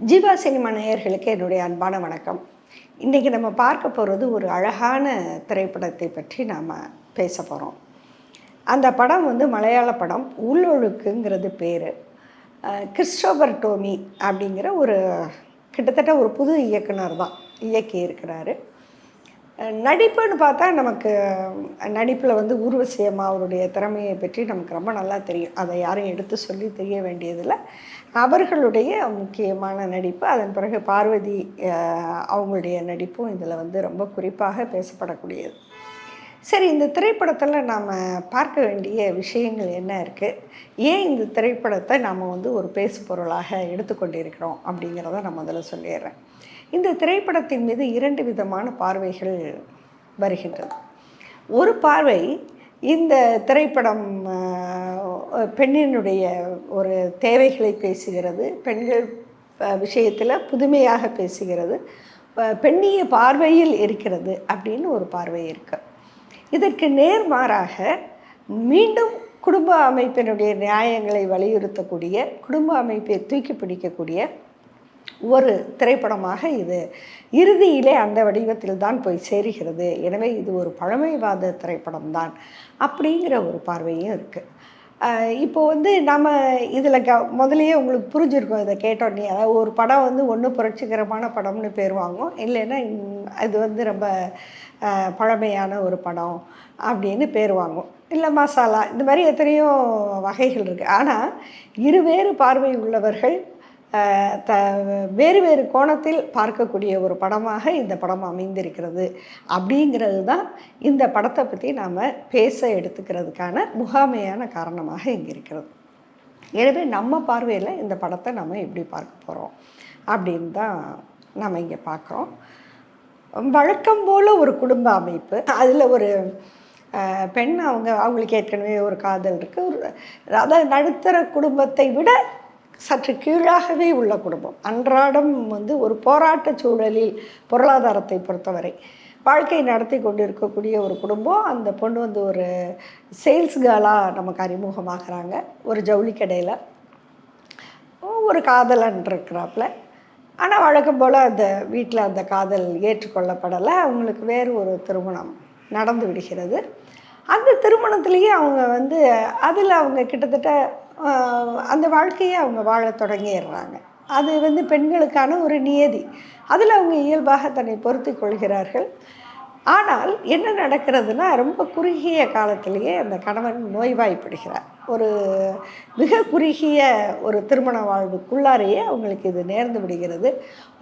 Jeeva cinema நேயர்களுக்கு என்னுடைய அன்பான வணக்கம். இன்றைக்கி நம்ம பார்க்க போகிறது ஒரு அழகான திரைப்படத்தை பற்றி நாம் பேச போகிறோம் அந்த படம் வந்து மலையாள படம் உள்ளொழுக்குங்கிறது பேர். கிறிஸ்டோபர் டோமி அப்படிங்கிற ஒரு கிட்டத்தட்ட ஒரு புது இயக்குனர் தான் இயக்கி இருக்கிறாரு நடிப்புன்னு பார்த்தா நமக்கு நடிப்பில் வந்து ஊர்வசியம்மா அவருடைய திறமையை பற்றி நமக்கு ரொம்ப நல்லா தெரியும். அதை யாரும் எடுத்து சொல்லி தெரிய வேண்டியதில்லை. அவர்களுடைய முக்கியமான நடிப்பு அதன் பிறகு பார்வதி அவங்களுடைய நடிப்பும் இதில் வந்து ரொம்ப குறிப்பாக பேசப்படக்கூடியது. சரி இந்த திரைப்படத்தில் நாம் பார்க்க வேண்டிய விஷயங்கள் என்ன இருக்குது ஏன் இந்த திரைப்படத்தை நாம் வந்து ஒரு பேசு பொருளாக எடுத்துக்கொண்டிருக்கிறோம் அப்படிங்கிறத நான் முதல்ல சொல்லிடுறேன். இந்த திரைப்படத்தின் மீது இரண்டு விதமான பார்வைகள் வருகின்றது ஒரு பார்வை இந்த திரைப்படம் பெண்ணினுடைய ஒரு தேவைகளை பேசுகிறது பெண்கள் விஷயத்தில் புதுமையாக பேசுகிறது பெண்ணிய பார்வையில் இருக்கிறது அப்படின்னு ஒரு பார்வை இருக்கு. இதற்கு நேர்மாறாக மீண்டும் குடும்ப அமைப்பினுடைய நியாயங்களை வலியுறுத்தக்கூடிய குடும்ப அமைப்பை தூக்கி பிடிக்கக்கூடிய ஒரு திரைப்படமாக இது. இறுதியிலே அந்த வடிவத்தில் தான் போய் சேருகிறது. எனவே இது ஒரு பழமைவாத திரைப்படம் தான் அப்படிங்கிற ஒரு பார்வையும் இருக்குது இப்போ வந்து நம்ம இதில் க முதலையே உங்களுக்கு புரிஞ்சுருக்கோம் இதை கேட்டோன்னே. அதாவது ஒரு படம் வந்து ஒன்று புரட்சிகரமான படம்னு பேர் வாங்கும் இல்லைன்னா அது வந்து ரொம்ப பழமையான ஒரு படம் அப்படின்னு பேர் வாங்கும் இல்லை மசாலா இந்த மாதிரி எத்தனையோ வகைகள் இருக்குது ஆனால் இருவேறு பார்வை உள்ளவர்கள் த வேறு வேறு கோணத்தில் பார்க்கக்கூடிய ஒரு படமாக இந்த படம் அமைந்திருக்கிறது. அப்படிங்கிறது தான் இந்த படத்தை பற்றி நாம் பேச எடுத்துக்கிறதுக்கான முகாமையான காரணமாக இங்கே இருக்கிறது. எனவே நம்ம பார்வையில் இந்த படத்தை நம்ம எப்படி பார்க்க போகிறோம் அப்படின்னு தான் நம்ம இங்கே பார்க்குறோம் வழக்கம் போல் ஒரு குடும்ப அமைப்பு. அதில் ஒரு பெண் அவங்க அவங்களுக்கு ஏற்கனவே ஒரு காதல் இருக்குது ஒரு அதாவது நடுத்தர குடும்பத்தை விட சற்று கீழாகவே உள்ள குடும்பம். அன்றாடம் வந்து ஒரு போராட்ட சூழலில் பொருளாதாரத்தை பொறுத்தவரை வாழ்க்கை நடத்தி கொண்டு இருக்கக்கூடிய ஒரு குடும்பம். அந்த பொண்ணு வந்து ஒரு சேல்ஸ் கேர்ளாக நமக்கு அறிமுகமாகறாங்க. ஒரு ஜவுளி கடையில். ஒரு காதலன் இருக்கிறாப்புல ஆனால் வழக்கம் போல் அந்த வீட்டில் அந்த காதல் ஏற்றுக்கொள்ளப்படலை. அவங்களுக்கு வேறு ஒரு திருமணம் நடந்து விடுகிறது. அந்த திருமணத்திலேயே அவங்க வந்து அதில் அவங்க கிட்டத்தட்ட அந்த வாழ்க்கையை அவங்க வாழத் தொடங்கிடுறாங்க. அது வந்து பெண்களுக்கான ஒரு நியதி. அதில் அவங்க இயல்பாக தன்னை பொருத்தி கொள்கிறார்கள். ஆனால் என்ன நடக்கிறதுனா ரொம்ப குறுகிய காலத்திலேயே அந்த கணவன் நோய்வாய்ப்படுகிறார். ஒரு மிக குறுகிய ஒரு திருமண வாழ்வுக்குள்ளாரையே அவங்களுக்கு இது நேர்ந்து விடுகிறது.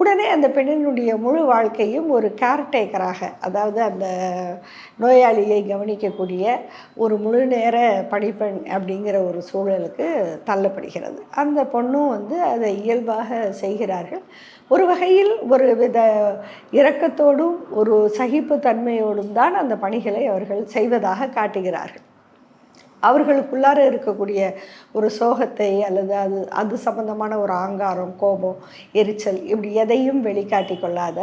உடனே அந்த பெண்ணினுடைய முழு வாழ்க்கையும் ஒரு கேர்டேக்கராக அதாவது அந்த நோயாளியை கவனிக்கக்கூடிய ஒரு முழு நேர பணிப்பெண் அப்படிங்கிற ஒரு சூழலுக்கு தள்ளப்படுகிறது. அந்த பொண்ணும் வந்து அதை இயல்பாக செய்கிறார்கள். ஒரு வகையில் ஒரு வித இரக்கத்தோடும் ஒரு சகிப்பு தன்மையோடும் தான் அந்த பணிகளை அவர்கள் செய்வதாக காட்டுகிறார்கள். அவர்களுக்குள்ளார இருக்கக்கூடிய ஒரு சோகத்தை அல்லது அது அது சம்பந்தமான ஒரு ஆங்காரம் கோபம் எரிச்சல் இப்படி எதையும் வெளிக்காட்டி கொள்ளாத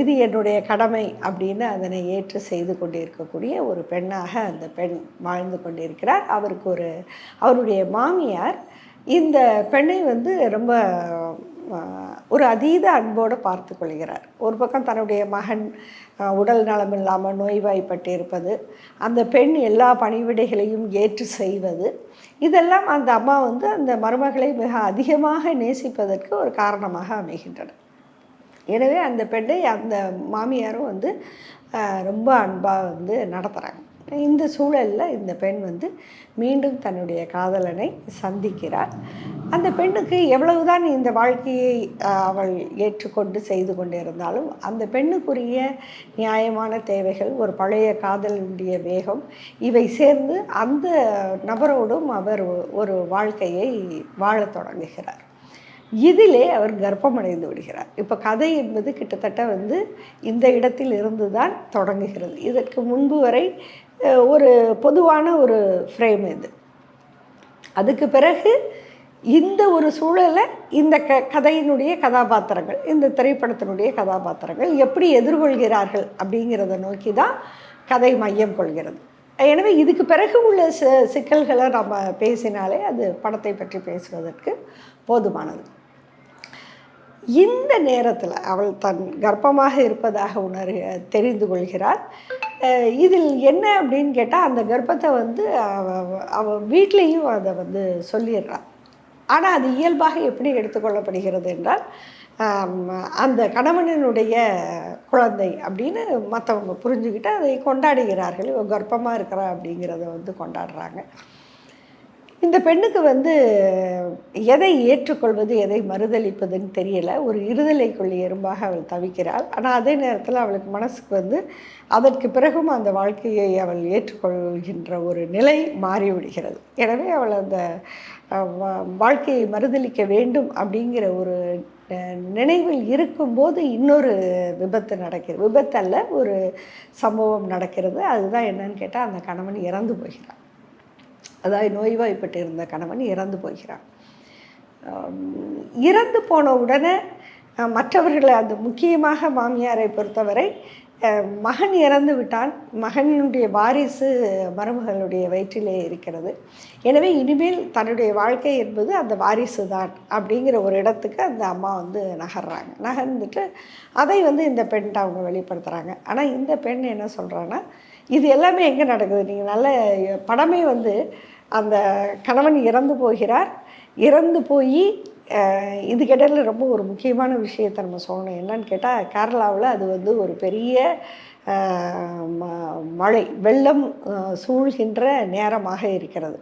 இது என்னுடைய கடமை அப்படின்னு அதனை ஏற்று செய்து கொண்டிருக்கக்கூடிய ஒரு பெண்ணாக அந்த பெண் வாழ்ந்து கொண்டிருக்கிறார். அவருக்கு ஒரு அவருடைய மாமியார் இந்த பெண்ணை வந்து ரொம்ப ஒரு அதீத அன்போடு பார்த்து கொள்கிறார். ஒரு பக்கம் தன்னுடைய மகன் உடல் நலம் இல்லாமல் நோய்வாய்ப்பட்டு இருப்பது அந்த பெண் எல்லா பணிவிடைகளையும் ஏற்று செய்வது இதெல்லாம் அந்த அம்மா வந்து அந்த மருமகளை மிக அதிகமாக நேசிப்பதற்கு ஒரு காரணமாக அமைகின்றன. எனவே அந்த பெண்ணை அந்த மாமியாரும் வந்து ரொம்ப அன்பாக வந்து நடத்துகிறாங்க இந்த சூழலில் இந்த பெண் வந்து மீண்டும் தன்னுடைய காதலனை சந்திக்கிறார். அந்த பெண்ணுக்கு எவ்வளவுதான் இந்த வாழ்க்கையை அவள் ஏற்றுக்கொண்டு செய்து கொண்டிருந்தாலும் அந்த பெண்ணுக்குரிய நியாயமான தேவைகள் ஒரு பழைய காதலினுடைய வேகம் இவை சேர்ந்து அந்த நபரோடும் அவர் ஒரு வாழ்க்கையை வாழத் தொடங்குகிறார். இதிலே அவர் கர்ப்பமடைந்து விடுகிறார். இப்போ கதை என்பது கிட்டத்தட்ட வந்து இந்த இடத்தில் இருந்து தான் தொடங்குகிறது. இதற்கு முன்பு வரை ஒரு பொதுவான ஒரு ஃப்ரேம் இது. அதுக்கு பிறகு இந்த ஒரு சூழலை இந்த க கதையினுடைய கதாபாத்திரங்கள் இந்த திரைப்படத்தினுடைய கதாபாத்திரங்கள் எப்படி எதிர்கொள்கிறார்கள் அப்படிங்கிறத நோக்கி தான் கதை மையம் கொள்கிறது. எனவே இதுக்கு பிறகு உள்ள ச சிக்கல்களை நம்ம பேசினாலே அது படத்தை பற்றி பேசுவதற்கு போதுமானது. இந்த நேரத்தில் அவள் தன் கர்ப்பமாக இருப்பதாக உணர் தெரிந்து கொள்கிறாள். இதில் என்ன அப்படின்னு கேட்டால் அந்த கர்ப்பத்தை வந்து அவ அவள் வீட்லேயும் அதை வந்து சொல்லிடுறாள் ஆனால் அது இயல்பாக எப்படி எடுத்துக்கொள்ளப்படுகிறது என்றால் அந்த கணவனினுடைய குழந்தை அப்படின்னு மற்றவங்க புரிஞ்சுக்கிட்டு அதை கொண்டாடுகிறார்கள். கர்ப்பமாக இருக்கிறா அப்படிங்கிறத வந்து கொண்டாடுறாங்க. இந்த பெண்ணுக்கு வந்து எதை ஏற்றுக்கொள்வது எதை மறுதளிப்பதுன்னு தெரியல. ஒரு இருதலைக்குள்ளி எறும்பாக அவள் தவிக்கிறாள். ஆனால் அதே நேரத்தில் அவளுக்கு மனசுக்கு வந்து அதற்கு பிறகும் அந்த வாழ்க்கையை அவள் ஏற்றுக்கொள்கின்ற ஒரு நிலை மாறிவிடுகிறது. எனவே அவள் அந்த வா- வாழ்க்கையை மறுதளிக்க வேண்டும் அப்படிங்கிற ஒரு நினைவில் இருக்கும்போது இன்னொரு விபத்து நடக்கிறது. விபத்து அல்ல ஒரு சம்பவம் நடக்கிறது. அதுதான் என்னன்னு கேட்டால் அந்த கணவன் இறந்து போகிறான் அதாவது நோய்வாய்ப்பட்டு இருந்த கணவன் இறந்து போகிறான் இறந்து போன உடனே மற்றவர்களை அது முக்கியமாக மாமியாரை பொறுத்தவரை மகன் இறந்து விட்டான். மகனுடைய வாரிசு மருமகளுடைய வயிற்றிலே இருக்கிறது. எனவே இனிமேல் தன்னுடைய வாழ்க்கை என்பது அந்த வாரிசு தான் அப்படிங்கிற ஒரு இடத்துக்கு அந்த அம்மா வந்து நகர்றாங்க. நகர்ந்துட்டு அதை வந்து இந்த பெண்கிட்ட அவங்க வெளிப்படுத்துகிறாங்க ஆனால் இந்த பெண் என்ன சொல்கிறான்னா இது எல்லாமே எங்கே நடக்குது? நீங்கள் நல்ல படமே வந்து அந்த கணவன் இறந்து போகிறார். இறந்து போய் இதுக்கிடையில் ரொம்ப ஒரு முக்கியமான விஷயத்தை நம்ம சொல்லணும். என்னன்னு கேட்டால் கேரளாவில் அது வந்து ஒரு பெரிய ம- மழை வெள்ளம் சூழ்கின்ற நேரமாக இருக்கிறது.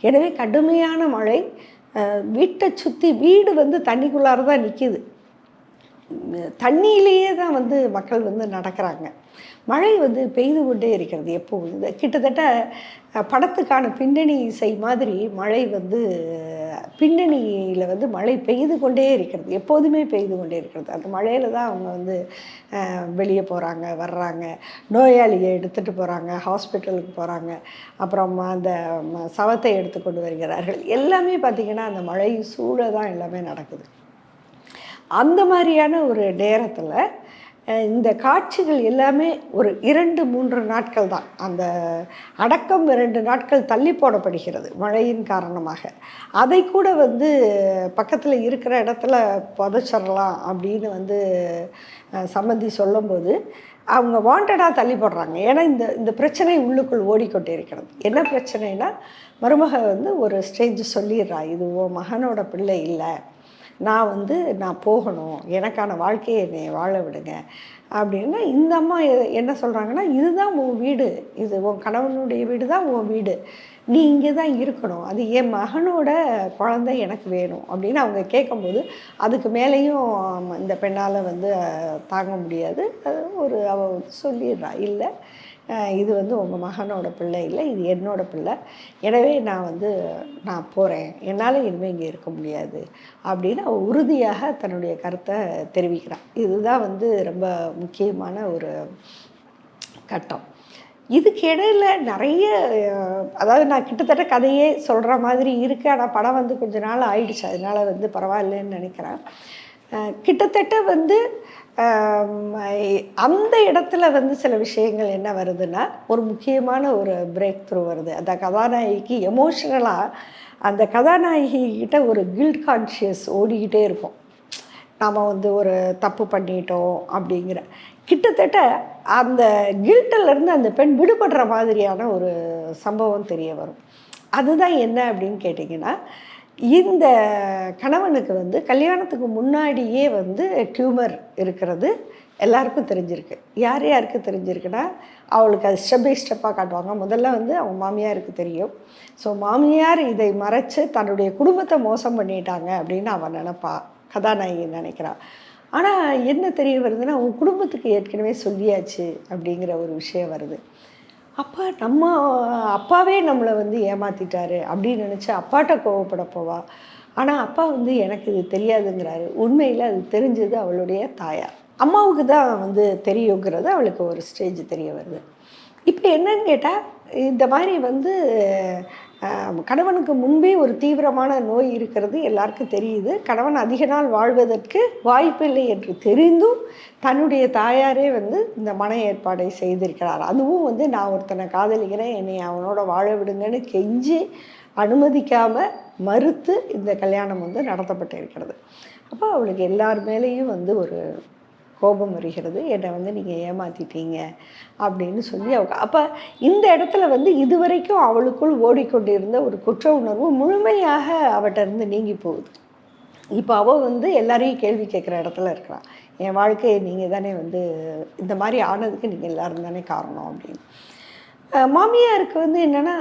எனவே கடுமையான மழை வீட்டை சுற்றி வீடு வந்து தண்ணிக்குள்ளார தான் நிற்கிது தண்ணியிலேயே தான் வந்து மக்கள் வந்து நடக்கிறாங்க. மழை வந்து பெய்து கொண்டே இருக்கிறது எப்போவும். இந்த கிட்டத்தட்ட படத்துக்கான பின்னணி இசை மாதிரி மழை வந்து பின்னணியில் வந்து மழை பெய்து கொண்டே இருக்கிறது. எப்போதுமே பெய்து கொண்டே இருக்கிறது. அந்த மழையில் தான் அவங்க வந்து வெளியே போகிறாங்க வர்றாங்க. நோயாளியை எடுத்துகிட்டு போகிறாங்க ஹாஸ்பிட்டலுக்கு போகிறாங்க அப்புறம் அந்த சவத்தை எடுத்து கொண்டு வருகிறார்கள். எல்லாமே பார்த்திங்கன்னா அந்த மழை சூழ தான் எல்லாமே நடக்குது. அந்த மாதிரியான ஒரு நேரத்தில் இந்த காட்சிகள் எல்லாமே ஒரு இரண்டு மூன்று நாட்கள் தான். அந்த அடக்கம் இரண்டு நாட்கள் தள்ளி போடப்படுகிறது மழையின் காரணமாக. அதை கூட வந்து பக்கத்தில் இருக்கிற இடத்துல புதைச்சிடலாம் அப்படின்னு வந்து சம்மந்தி சொல்லும்போது அவங்க வாண்டடாக தள்ளி போடுறாங்க. ஏன்னா இந்த இந்த பிரச்சனை உள்ளுக்குள் ஓடிக்கொண்டே இருக்கிறது என்ன பிரச்சனைனா மருமக வந்து ஒரு ஸ்டேஜ் சொல்லிடுறா இது உன் மகனோட பிள்ளை இல்லை. நான் வந்து நான் போகணும் எனக்கான வாழ்க்கையை என்னை வாழ விடுங்க அப்படின்னா இந்த அம்மா எ- என்ன சொல்கிறாங்கன்னா இதுதான் உன் வீடு. இது உன் கணவனுடைய வீடு தான் உன் வீடு. நீ இங்கே தான் இருக்கணும். அது என் மகனோட குழந்தை எனக்கு வேணும். அப்படின்னு அவங்க கேட்கும்போது அதுக்கு மேலேயும் இந்த பெண்ணால் வந்து தாங்க முடியாது. அது ஒரு அவள் சொல்லிடுறா இல்லை இது வந்து உங்கள் மகனோட பிள்ளை இல்லை இது என்னோட பிள்ளை. எனவே நான் வந்து நான் போகிறேன் என்னால் இனிமேல் இங்கே இருக்க முடியாது அப்படின்னு அவள் உறுதியாக தன்னுடைய கருத்தை தெரிவிக்கிறான். இதுதான் வந்து ரொம்ப முக்கியமான ஒரு கட்டம். இதுக்கு நிறைய அதாவது நான் கிட்டத்தட்ட கதையே சொல்கிற மாதிரி இருக்கு. ஆனால் படம் வந்து கொஞ்ச நாள் ஆயிடுச்சு. அதனால் வந்து பரவாயில்லைன்னு நினைக்கிறேன். கிட்டத்தட்ட வந்து அந்த இடத்துல வந்து சில விஷயங்கள் என்ன வருதுன்னா ஒரு முக்கியமான ஒரு பிரேக் த்ரூ வருது. அந்த கதாநாயகிக்கு எமோஷ்னலாக அந்த கதாநாயகிகிட்ட ஒரு கில்ட் கான்ஷியஸ் ஓடிக்கிட்டே இருக்கும். நாம் வந்து ஒரு தப்பு பண்ணிட்டோம் அப்படிங்கிற. கிட்டத்தட்ட அந்த கில்ட்டிலேருந்து அந்த பெண் விடுபடுற மாதிரியான ஒரு சம்பவம் தெரிய வரும். அதுதான் என்ன அப்படின்னு கேட்டிங்கன்னா இந்த கணவனுக்கு வந்து கல்யாணத்துக்கு முன்னாடியே வந்து டியூமர் இருக்கிறது எல்லாருக்கும் தெரிஞ்சிருக்கு. யார் யாருக்கு தெரிஞ்சிருக்குன்னா அவளுக்கு அது ஸ்டெப் பை ஸ்டெப்பாக காட்டுவாங்க. முதல்ல வந்து அவங்க மாமியாருக்கு தெரியும். ஸோ மாமியார் இதை மறைச்சு தன்னுடைய குடும்பத்தை மோசம் பண்ணிட்டாங்க அப்படின்னு அவன் நினப்பா. கதாநாயகி நினைக்கிறான் ஆனால் என்ன தெரிய வருதுன்னா உன் குடும்பத்துக்கு ஏற்கனவே சொல்லியாச்சு அப்படிங்கிற ஒரு விஷயம் வருது. அப்பா நம்ம அப்பாவே நம்மளை வந்து ஏமாத்திட்டாரு அப்படின்னு நினச்சி அப்பாட்ட கோவப்பட போவா. ஆனால் அப்பா வந்து எனக்கு இது தெரியாதுங்கிறாரு. உண்மையில் அது தெரிஞ்சது அவளுடைய தாயார். அம்மாவுக்கு தான் வந்து தெரியுங்கிறது அவளுக்கு ஒரு ஸ்டேஜ் தெரிய வருது. இப்போ என்னன்னு கேட்டால் இந்த மாதிரி வந்து கணவனுக்கு முன்பே ஒரு தீவிரமான நோய் இருக்கிறது எல்லாருக்கும் தெரியுது. கணவன் அதிக நாள் வாழ்வதற்கு வாய்ப்பில்லை என்று தெரிந்தும் தன்னுடைய தாயாரே வந்து இந்த மன ஏற்பாடை செய்திருக்கிறார். அதுவும் வந்து நான் ஒருத்தனை காதலிக்கிறேன் என்னை அவனோட வாழ விடுங்கன்னு கெஞ்சி அனுமதிக்காமல் மறுத்து இந்த கல்யாணம் வந்து நடத்தப்பட்டு இருக்கிறது அப்போ அவளுக்கு எல்லார் மேலேயும் வந்து ஒரு கோபம் வருகிறது. என்னை வந்து நீங்கள் ஏமாற்றிட்டீங்க அப்படின்னு சொல்லி அவங்க அப்போ இந்த இடத்துல வந்து இதுவரைக்கும் அவளுக்குள் ஓடிக்கொண்டிருந்த ஒரு குற்ற உணர்வு முழுமையாக அவட்ட இருந்து நீங்கி போகுது. இப்போ அவள் வந்து எல்லாரையும் கேள்வி கேட்குற இடத்துல இருக்கிறான் என் வாழ்க்கையை நீங்கள் தானே வந்து இந்த மாதிரி ஆனதுக்கு நீங்கள் எல்லோரும் தானே காரணம் அப்படின்னு. மாமியாருக்கு வந்து என்னென்னா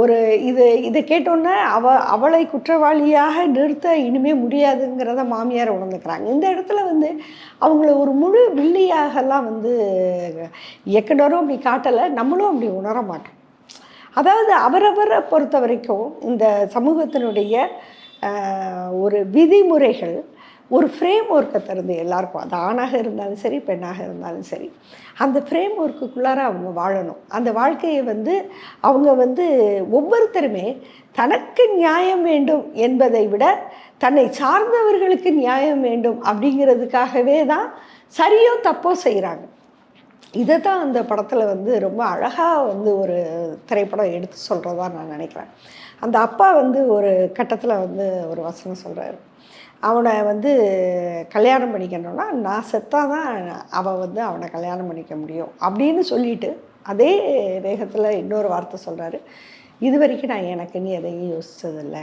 ஒரு இது இதை கேட்டோன்னே அவ அவளை குற்றவாளியாக நிறுத்த இனிமே முடியாதுங்கிறத மாமியார் உணர்ந்துக்கிறாங்க. இந்த இடத்துல வந்து அவங்கள ஒரு முழு வில்லியாகலாம் வந்து இயக்குனரும் அப்படி காட்டலை நம்மளும் அப்படி உணர மாட்டோம். அதாவது அவரவரை பொறுத்த வரைக்கும் இந்த சமூகத்தினுடைய ஒரு விதிமுறைகள் ஒரு ஃப்ரேம் ஒர்க்கை தருது எல்லாருக்கும். அது ஆணாக இருந்தாலும் சரி பெண்ணாக இருந்தாலும் சரி. அந்த ஃப்ரேம் ஒர்க்குக்குள்ளார அவங்க வாழணும். அந்த வாழ்க்கையை வந்து அவங்க வந்து ஒவ்வொருத்தருமே தனக்கு நியாயம் வேண்டும் என்பதை விட தன்னை சார்ந்தவர்களுக்கு நியாயம் வேண்டும் அப்படிங்கிறதுக்காகவே தான் சரியோ தப்போ செய்கிறாங்க இதை தான் அந்த படத்தில் வந்து ரொம்ப அழகாக வந்து ஒரு திரைப்படம் எடுத்து சொல்கிறதா நான் நினைக்கிறேன். அந்த அப்பா வந்து ஒரு கட்டத்தில் வந்து ஒரு வசனம் சொல்கிறாரு அவனை வந்து கல்யாணம் பண்ணிக்கணும்னா நான் செத்தா தான் அவன் வந்து அவனை கல்யாணம் பண்ணிக்க முடியும் அப்படின்னு சொல்லிட்டு அதே வேகத்தில் இன்னொரு வார்த்தை சொல்கிறாரு இது வரைக்கும் நான் எனக்குன்னு எதையும் யோசித்ததில்ல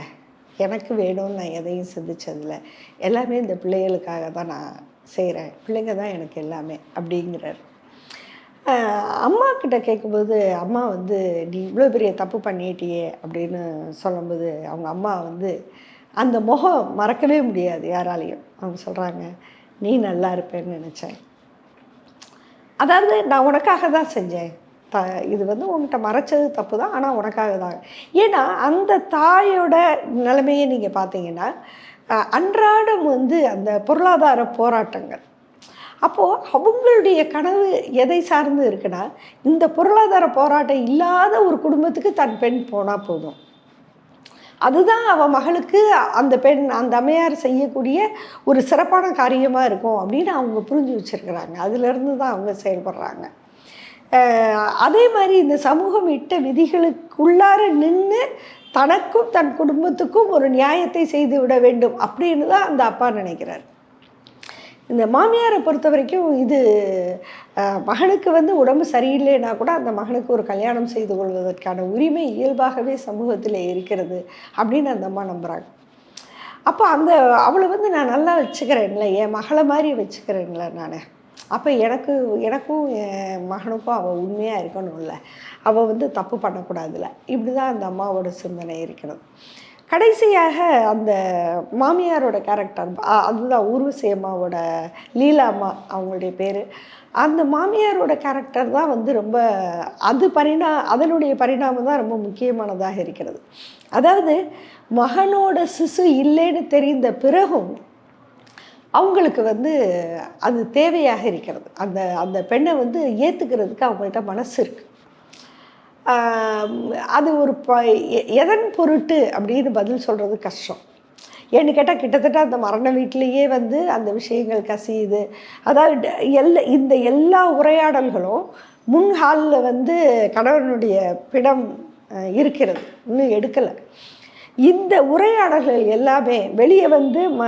எனக்கு வேணும்னு நான் எதையும் சிந்திச்சதில்லை. எல்லாமே இந்த பிள்ளைகளுக்காக தான் நான் செய்கிறேன் பிள்ளைங்க தான் எனக்கு எல்லாமே அப்படிங்கிறார். அம்மா கிட்ட கேட்கும்போது அம்மா வந்து நீ இவ்வளோ பெரிய தப்பு பண்ணிட்டியே அப்படின்னு சொல்லும்போது அவங்க அம்மா வந்து அந்த முகம் மறக்கவே முடியாது யாராலையும். அவங்க சொல்கிறாங்க நீ நல்லா இருப்பேன்னு நினச்சேன். அதாவது நான் உனக்காக தான் செஞ்சேன். த இது வந்து உன்கிட்ட மறைச்சது தப்பு தான் ஆனால் உனக்காக தான். ஏன்னா அந்த தாயோட நிலைமையை நீங்கள் பார்த்தீங்கன்னா அன்றாடம் வந்து அந்த பொருளாதார போராட்டங்கள். அப்போது அவங்களுடைய கனவு எதை சார்ந்து இருக்குன்னா இந்த பொருளாதார போராட்டம் இல்லாத ஒரு குடும்பத்துக்கு தன் பெண் போனால் போதும். அதுதான் அவன் மகளுக்கு அந்த பெண் அந்த அம்மையார் செய்யக்கூடிய ஒரு சிறப்பான காரியமாக இருக்கும் அப்படின்னு அவங்க புரிஞ்சு வச்சுருக்கிறாங்க. அதுலேருந்து தான் அவங்க செயல்படுறாங்க. அதே மாதிரி இந்த சமூகம் இட்ட விதிகளுக்குள்ளார நின்று தனக்கும் தன் குடும்பத்துக்கும் ஒரு நியாயத்தை செய்து விட வேண்டும் அப்படின்னு தான் அந்த அப்பா நினைக்கிறார். இந்த மாமியாரை பொறுத்த வரைக்கும் இது மகனுக்கு வந்து உடம்பு சரியில்லைன்னா கூட அந்த மகனுக்கு ஒரு கல்யாணம் செய்து கொள்வதற்கான உரிமை இயல்பாகவே சமூகத்தில் இருக்கிறது அப்படின்னு அந்த அம்மா நம்புகிறாங்க அப்போ அந்த அவளை வந்து நான் நல்லா வச்சுக்கிறேன்ல என் மகளை மாதிரி வச்சுக்கிறேன்ல நான். அப்போ எனக்கு எனக்கும் என் மகனுக்கும் அவள் உண்மையாக இருக்கணும்ல. அவள் வந்து தப்பு பண்ணக்கூடாதுல்ல இப்படி தான் அந்த அம்மாவோட சிந்தனை இருக்கணும் கடைசியாக அந்த மாமியாரோட கேரக்டர் அதுதான் ஊர்வசி அம்மாவோட லீலா அம்மா அவங்களுடைய பேர். அந்த மாமியாரோட கேரக்டர் தான் வந்து ரொம்ப அது பரிணா அதனுடைய பரிணாமம் தான் ரொம்ப முக்கியமானதாக இருக்கிறது. அதாவது மகனோட சிசு இல்லைன்னு தெரிந்த பிறகும் அவங்களுக்கு வந்து அது தேவையாக இருக்கிறது. அந்த அந்த பெண்ணை வந்து ஏற்றுக்கிறதுக்கு அவங்கள்ட்ட மனசு இருக்குது அது ஒரு ப எ- எதன் பொருட்டு அப்படின்னு பதில் சொல்கிறது கஷ்டம். ஏன்னு கேட்டால் கிட்டத்தட்ட அந்த மரண வீட்டிலேயே வந்து அந்த விஷயங்கள் கசியுது. அதாவது எல்லா இந்த எல்லா உரையாடல்களும் முன்ஹாலில் வந்து கணவனுடைய பிடம் இருக்கிறது. இன்னும் எடுக்கலை. இந்த உரையாடல்கள் எல்லாமே வெளியே வந்து ம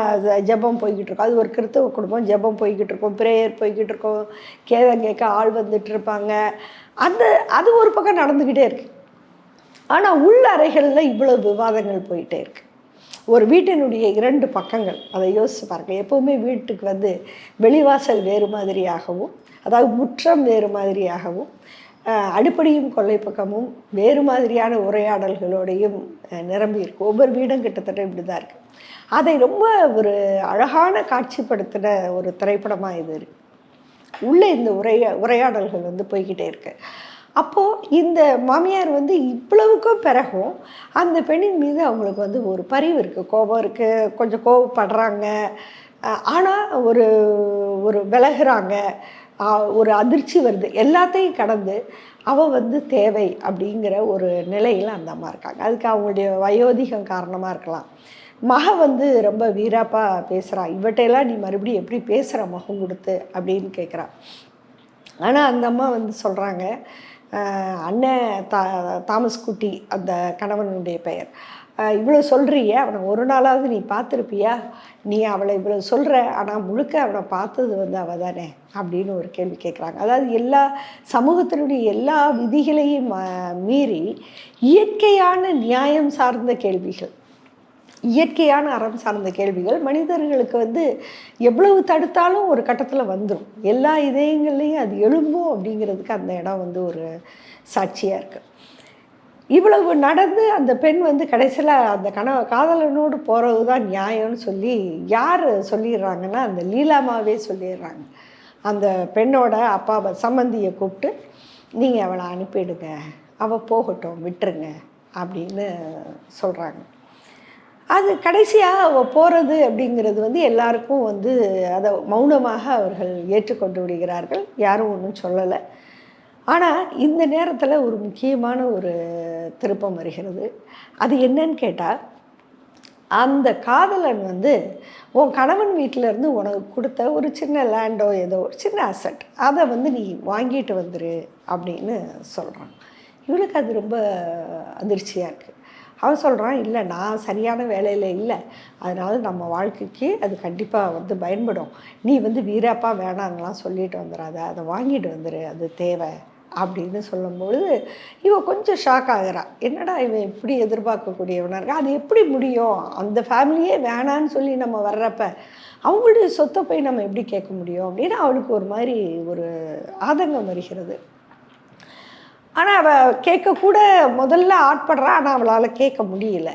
ஜெபம் போய்கிட்டு இருக்கும். அது ஒரு கிறித்தவ குடும்பம் ஜெபம் போய்கிட்டு இருக்கும். ப்ரேயர் போய்கிட்டு இருக்கும். கேதம் கேட்க ஆள் வந்துட்டு இருப்பாங்க. அந்த அது ஒரு பக்கம் நடந்துக்கிட்டே இருக்கு. ஆனால் உள் அறைகளில் இவ்வளோ விவாதங்கள் போயிட்டே இருக்குது ஒரு வீட்டினுடைய இரண்டு பக்கங்கள். அதை யோசிச்சு பாருங்க. எப்போவுமே வீட்டுக்கு வந்து வெளிவாசல் வேறு மாதிரியாகவும் அதாவது முற்றம் வேறு மாதிரியாகவும் அடிப்படையும் கொல்லை பக்கமும் வேறு மாதிரியான உரையாடல்களோடையும் நிரம்பி இருக்கு. ஒவ்வொரு வீடும் கிட்டத்தட்ட இப்படி தான் இருக்குது அதை ரொம்ப ஒரு அழகான காட்சிப்படுத்தின ஒரு திரைப்படமாக இது இருக்குது உள்ளே இந்த உரையா உரையாடல்கள் வந்து போய்கிட்டே இருக்குது அப்போது இந்த மாமியார் வந்து இவ்வளவுக்கும் பிறகும் அந்த பெண்ணின் மீது அவங்களுக்கு வந்து ஒரு பரிவு இருக்குது கோபம் இருக்குது கொஞ்சம் கோவப்படுறாங்க. ஆனால் ஒரு ஒரு விலகுறாங்க. ஒரு அதிர்ச்சி வருது. எல்லாத்தையும் கடந்து அவள் வந்து தேவை அப்படிங்கிற ஒரு நிலையில் அந்த அம்மா இருக்காங்க. அதுக்கு அவங்களுடைய வயோதிகம் காரணமாக இருக்கலாம். மக வந்து ரொம்ப வீராப்பாக பேசுகிறா இவட்டையெல்லாம் நீ மறுபடியும் எப்படி பேசுகிற முகம் கொடுத்து? அப்படின்னு கேட்குறா ஆனால் அந்த அம்மா வந்து சொல்கிறாங்க அண்ணன் தா தாமஸ் குட்டி அந்த கணவனுடைய பெயர். இவ்வளோ சொல்கிறிய அவனை ஒரு நாளாவது நீ பார்த்துருப்பியா? நீ அவளை இவ்வளோ சொல்கிற ஆனால் முழுக்க அவனை பார்த்தது வந்து அவள் தானே? அப்படின்னு ஒரு கேள்வி கேட்குறாங்க அதாவது எல்லா சமூகத்தினுடைய எல்லா விதிகளையும் மீறி இயற்கையான நியாயம் சார்ந்த கேள்விகள். இயற்கையான அறம் சார்ந்த கேள்விகள் மனிதர்களுக்கு வந்து எவ்வளவு தடுத்தாலும் ஒரு கட்டத்தில் வந்துடும் எல்லா இதயங்கள்லேயும் அது எழும்பும் அப்படிங்கிறதுக்கு அந்த இடம் வந்து ஒரு சாட்சியாக இருக்குது இவ்வளவு நடந்து அந்த பெண் வந்து கடைசியில் அந்த கண காதலனோடு போகிறது தான் நியாயம்னு சொல்லி யார் சொல்லிடுறாங்கன்னா அந்த லீலாமாவே சொல்லிடுறாங்க. அந்த பெண்ணோட அப்பாவை சம்மந்தியை கூப்பிட்டு நீங்கள் அவளை அனுப்பிடுங்க. அவள் போகட்டும் விட்டுருங்க. அப்படின்னு சொல்கிறாங்க அது கடைசியாக அவள் போகிறது அப்படிங்கிறது வந்து எல்லாருக்கும் வந்து அதை மௌனமாக அவர்கள் ஏற்றுக்கொண்டு விடுகிறார்கள். யாரும் ஒன்றும் சொல்லலை. ஆனால் இந்த நேரத்தில் ஒரு முக்கியமான ஒரு திருப்பம் வருகிறது. அது என்னன்னு கேட்டால் அந்த காதலன் வந்து உன் கணவன் வீட்டிலேருந்து உனக்கு கொடுத்த ஒரு சின்ன லேண்டோ ஏதோ ஒரு சின்ன அசட் அதை வந்து நீ வாங்கிட்டு வந்துரு அப்படின்னு சொல்கிறான் இவளுக்கு அது ரொம்ப அதிர்ச்சியாக இருக்குது அவன் சொல்கிறான் இல்லை நான் சரியான வேலையில் இல்லை. அதனால நம்ம வாழ்க்கைக்கு அது கண்டிப்பாக வந்து பயன்படும். நீ வந்து வீராப்பா வேணாங்கலாம் சொல்லிட்டு வந்துடாத அதை வாங்கிட்டு வந்துரு. அது தேவை. அப்படின்னு சொல்லும்பொழுது இவன் கொஞ்சம் ஷாக் ஆகிறான் என்னடா இவன் இப்படி எதிர்பார்க்கக்கூடியவனாக இருக்கா? அது எப்படி முடியும்? அந்த ஃபேமிலியே வேணான்னு சொல்லி நம்ம வர்றப்ப அவங்களுடைய சொத்தை போய் நம்ம எப்படி கேட்க முடியும்? அப்படின்னு அவளுக்கு ஒரு மாதிரி ஒரு ஆதங்கம் வருகிறது. ஆனால் அவள் கேட்கக்கூட முதல்ல ஆட்படுறா ஆனால் அவளால் கேட்க முடியல.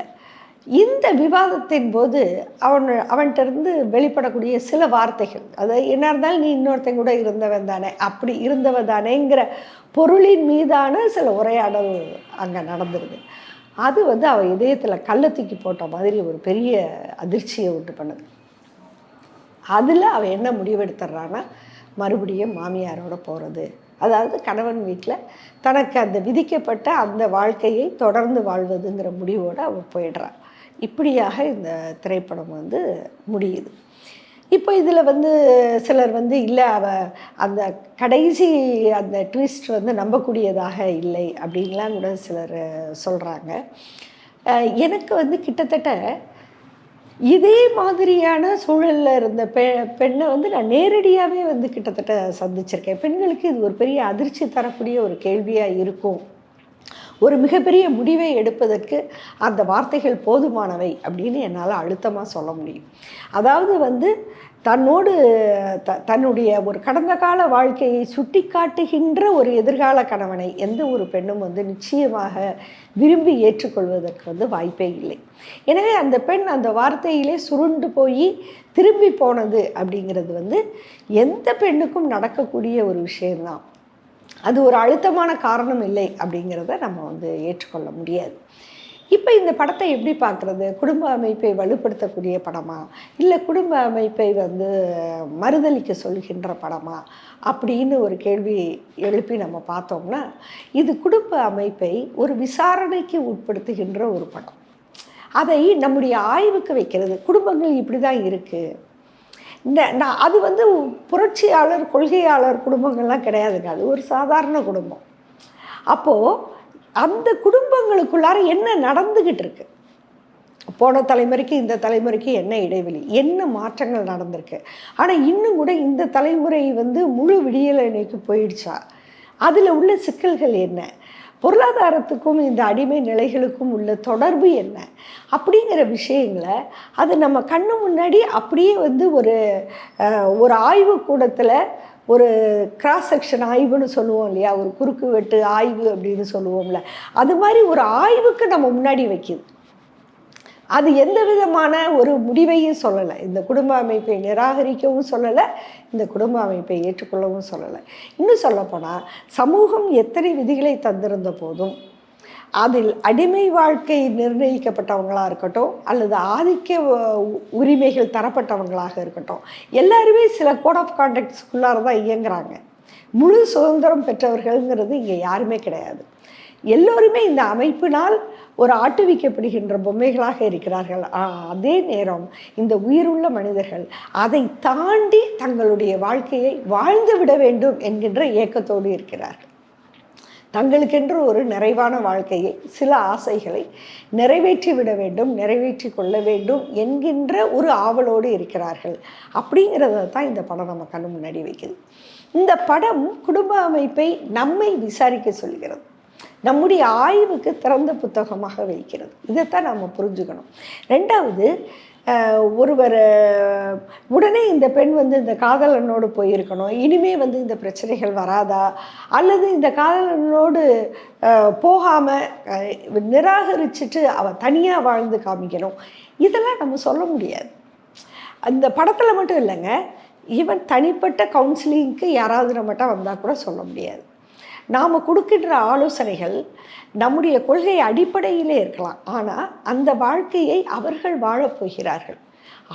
இந்த விவாதத்தின் போது அவன் அவன்கிட்டருந்து வெளிப்படக்கூடிய சில வார்த்தைகள் அது என்ன இருந்தாலும் நீ இன்னொருத்தன் கூட இருந்தவன் தானே அப்படி இருந்தவன் தானேங்கிற பொருளின் மீதான சில உரையாடல் அங்கே நடந்துருது. அது வந்து அவள் இதயத்தில் கல்லை தூக்கி போட்ட மாதிரி ஒரு பெரிய அதிர்ச்சியை உண்டு பண்ணுது. அதில் அவள் என்ன முடிவெடுத்துட்றான்னா மறுபடியும் மாமியாரோட போகிறது அதாவது கணவன் வீட்டில் தனக்கு அந்த விதிக்கப்பட்ட அந்த வாழ்க்கையை தொடர்ந்து வாழ்வதுங்கிற முடிவோடு அவள் போயிடுறாள் இப்படியாக இந்த திரைப்படம் வந்து முடியுது. இப்போ இதில் வந்து சிலர் வந்து இல்லை அவ அந்த கடைசி அந்த ட்விஸ்ட் வந்து நம்பக்கூடியதாக இல்லை அப்படின்லாம் கூட சிலர் சொல்கிறாங்க எனக்கு வந்து கிட்டத்தட்ட இதே மாதிரியான சூழலில் இருந்த பெ பெண்ணை வந்து நான் நேரடியாகவே வந்து கிட்டத்தட்ட சந்திச்சிருக்கேன். பெண்களுக்கு இது ஒரு பெரிய அதிர்ச்சி தரக்கூடிய ஒரு கேள்வியாக இருக்கும். ஒரு மிகப்பெரிய முடிவை எடுப்பதற்கு அந்த வார்த்தைகள் போதுமானவை அப்படின்னு என்னால் அழுத்தமாக சொல்ல முடியும். அதாவது வந்து தன்னோடு த தன்னுடைய ஒரு கடந்த கால வாழ்க்கையை சுட்டி காட்டுகின்ற ஒரு எதிர்கால கணவனை எந்த ஒரு பெண்ணும் வந்து நிச்சயமாக விரும்பி ஏற்றுக்கொள்வதற்கு வந்து வாய்ப்பே இல்லை. எனவே அந்த பெண் அந்த வார்த்தையிலே சுருண்டு போய் திரும்பி போனது அப்படிங்கிறது வந்து எந்த பெண்ணுக்கும் நடக்கக்கூடிய ஒரு விஷயம்தான். அது ஒரு அழுத்தமான காரணம் இல்லை அப்படிங்கிறத நம்ம வந்து ஏற்றுக்கொள்ள முடியாது. இப்போ இந்த படத்தை எப்படி பார்க்குறது குடும்ப அமைப்பை வலுப்படுத்தக்கூடிய படமா? இல்லை குடும்ப அமைப்பை வந்து மறுதளிக்க சொல்கின்ற படமா? அப்படின்னு ஒரு கேள்வி எழுப்பி நம்ம பார்த்தோம்னா இது குடும்ப அமைப்பை ஒரு விசாரணைக்கு உட்படுத்துகின்ற ஒரு படம். அதை நம்முடைய ஆய்வுக்கு வைக்கிறது. குடும்பங்கள் இப்படி தான் இருக்குது இந்த நான் அது வந்து புரட்சியாளர் கொள்கையாளர் குடும்பங்கள்லாம் கிடையாதுங்க. அது ஒரு சாதாரண குடும்பம். அப்போது அந்த குடும்பங்களுக்குள்ளார என்ன நடந்துக்கிட்டு இருக்கு போன தலைமுறைக்கு இந்த தலைமுறைக்கு என்ன இடைவெளி? என்ன மாற்றங்கள் நடந்திருக்கு? ஆனால் இன்னும் கூட இந்த தலைமுறை வந்து முழு விடியலை நோக்கி போயிடுச்சா? அதில் உள்ள சிக்கல்கள் என்ன? பொருளாதாரத்துக்கும் இந்த அடிமை நிலைகளுக்கும் உள்ள தொடர்பு என்ன? அப்படிங்கிற விஷயங்களை அது நம்ம கண்ணு முன்னாடி அப்படியே வந்து ஒரு ஒரு ஆய்வு கூடத்தில் ஒரு கிராஸ் செக்ஷன் ஆய்வுன்னு சொல்லுவோம் இல்லையா? ஒரு குறுக்கு வெட்டு ஆய்வு அப்படின்னு சொல்லுவோம்ல. அது மாதிரி ஒரு ஆய்வுக்கு நம்ம முன்னாடி வைக்கிது அது எந்த விதமான ஒரு முடிவையும் சொல்லலை. இந்த குடும்ப அமைப்பை நிராகரிக்கவும் சொல்லலை. இந்த குடும்ப அமைப்பை ஏற்றுக்கொள்ளவும் சொல்லலை. இன்னும் சொல்லப்போனால் சமூகம் எத்தனை விதிகளை தந்திருந்த போதும் அதில் அடிமை வாழ்க்கை நிர்ணயிக்கப்பட்டவங்களாக இருக்கட்டும் அல்லது ஆதிக்க உ- உரிமைகள் தரப்பட்டவங்களாக இருக்கட்டும் எல்லாருமே சில கோட் ஆஃப் கான்டாக்ட்ஸ்குள்ளார தான் இயங்குறாங்க. முழு சுதந்திரம் பெற்றவர்கள்ங்கிறது இங்கே யாருமே கிடையாது. எல்லோருமே இந்த அமைப்பினால் ஒரு ஆட்டுவிக்கப்படுகின்ற பொம்மைகளாக இருக்கிறார்கள். அதே நேரம் இந்த உயிருள்ள மனிதர்கள் அதை தாண்டி தங்களுடைய வாழ்க்கையை வாழ்ந்து விட வேண்டும் என்கின்ற ஏக்கத்தோடு இருக்கிறார்கள். தங்களுக்கென்று ஒரு நிறைவான வாழ்க்கையை சில ஆசைகளை நிறைவேற்றி விட வேண்டும் நிறைவேற்றி கொள்ள வேண்டும் என்கின்ற ஒரு ஆவலோடு இருக்கிறார்கள். அப்படிங்கிறத தான் இந்த படம் நம்ம கண்ணு முன்னாடி வைக்குது. இந்த படம் குடும்ப அமைப்பை நம்மை விசாரிக்க சொல்கிறது. நம்முடைய ஆய்வுக்கு திறந்த புத்தகமாக வைக்கிறது. இதைத்தான் நம்ம புரிஞ்சுக்கணும். ரெண்டாவது ஒருவர் உடனே இந்த பெண் வந்து இந்த காதலனோடு போயிருக்கணும். இனிமே வந்து இந்த பிரச்சனைகள் வராதா? அல்லது இந்த காதலனோடு போகாமல் நிராகரிச்சுட்டு அவள் தனியாக வாழ்ந்து காமிக்கணும். இதெல்லாம் நம்ம சொல்ல முடியாது. அந்த படத்தில் மட்டும் இல்லைங்க. ஈவன் தனிப்பட்ட கவுன்சிலிங்க்கு யாராவது நம்மகிட்ட வந்தால் கூட சொல்ல முடியாது. நாம் கொடுக்கின்ற ஆலோசனைகள் நம்முடைய கொள்கை அடிப்படையிலே இருக்கலாம். ஆனால் அந்த வாழ்க்கையை அவர்கள் வாழப் போகிறார்கள்.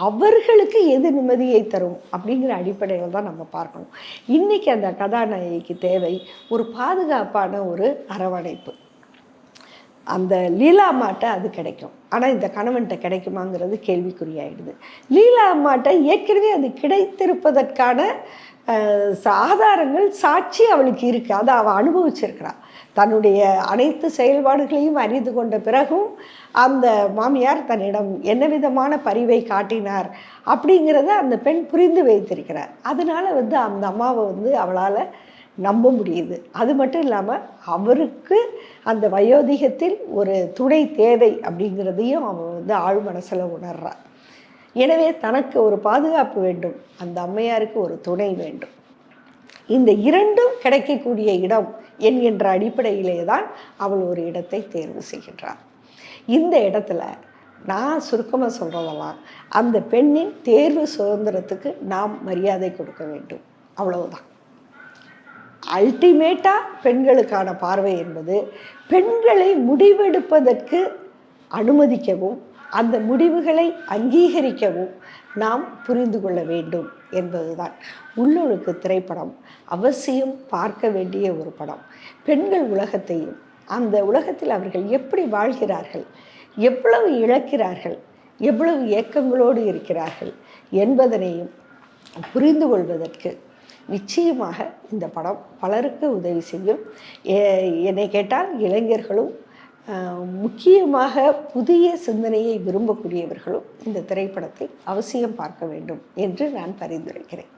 அவர்களுக்கு எது நிம்மதியை தரும் அப்படிங்கிற அடிப்படையில் தான் நம்ம பார்க்கணும். இன்றைக்கி அந்த கதாநாயகிக்கு தேவை ஒரு பாதுகாப்பான ஒரு அரவணைப்பு. அந்த லீலா மாட்டை அது கிடைக்கும். ஆனால் இந்த கணவன்கிட்ட கிடைக்குமாங்கிறது கேள்விக்குறியாயிடுது. லீலா மாட்டை ஏற்கனவே அது கிடைத்திருப்பதற்கான ஆதாரங்கள் சாட்சி அவளுக்கு இருக்குது அதை அவள் அனுபவிச்சிருக்கிறாள் தன்னுடைய அனைத்து செயல்பாடுகளையும் அறிந்து கொண்ட பிறகும் அந்த மாமியார் தன்னிடம் என்ன விதமான பரிவை காட்டினார் அப்படிங்கிறத அந்த பெண் புரிந்து வைத்திருக்கிறார். அதனால் வந்து அந்த அம்மாவை வந்து அவளால் நம்ப முடியுது. அது மட்டும் இல்லாமல் அவருக்கு அந்த வயோதிகத்தில் ஒரு துணை தேவை அப்படிங்கிறதையும் அவன் வந்து ஆழ் மனசில் உணர்றான் எனவே தனக்கு ஒரு பாதுகாப்பு வேண்டும். அந்த அம்மையாருக்கு ஒரு துணை வேண்டும். இந்த இரண்டும் கிடைக்கக்கூடிய இடம் என்கின்ற அடிப்படையிலே தான் அவள் ஒரு இடத்தை தேர்வு செய்கின்றாள். இந்த இடத்துல நான் சுருக்கமாக சொல்கிறதெல்லாம் அந்த பெண்ணின் தேர்வு சுதந்திரத்துக்கு நாம் மரியாதை கொடுக்க வேண்டும். அவ்வளவுதான். அல்டிமேட்டாக பெண்களுக்கான பார்வை என்பது பெண்களை முடிவெடுப்பதற்கு அனுமதிக்கவும் அந்த முடிவுகளை அங்கீகரிக்கவும் நாம் புரிந்து கொள்ள வேண்டும் என்பதுதான். உள்ளொழுக்கு திரைப்படம் அவசியம் பார்க்க வேண்டிய ஒரு படம். பெண்கள் உலகத்தையும் அந்த உலகத்தில் அவர்கள் எப்படி வாழ்கிறார்கள் எவ்வளவு இழக்கிறார்கள் எவ்வளவு ஏக்கங்களோடு இருக்கிறார்கள் என்பதனையும் புரிந்து கொள்வதற்கு நிச்சயமாக இந்த படம் பலருக்கு உதவி செய்யும். என்னை கேட்டால் இளைஞர்களும் முக்கியமாக புதிய சிந்தனையை விரும்பக்கூடியவர்களும் இந்த திரைப்படத்தை அவசியம் பார்க்க வேண்டும் என்று நான் பரிந்துரைக்கிறேன்.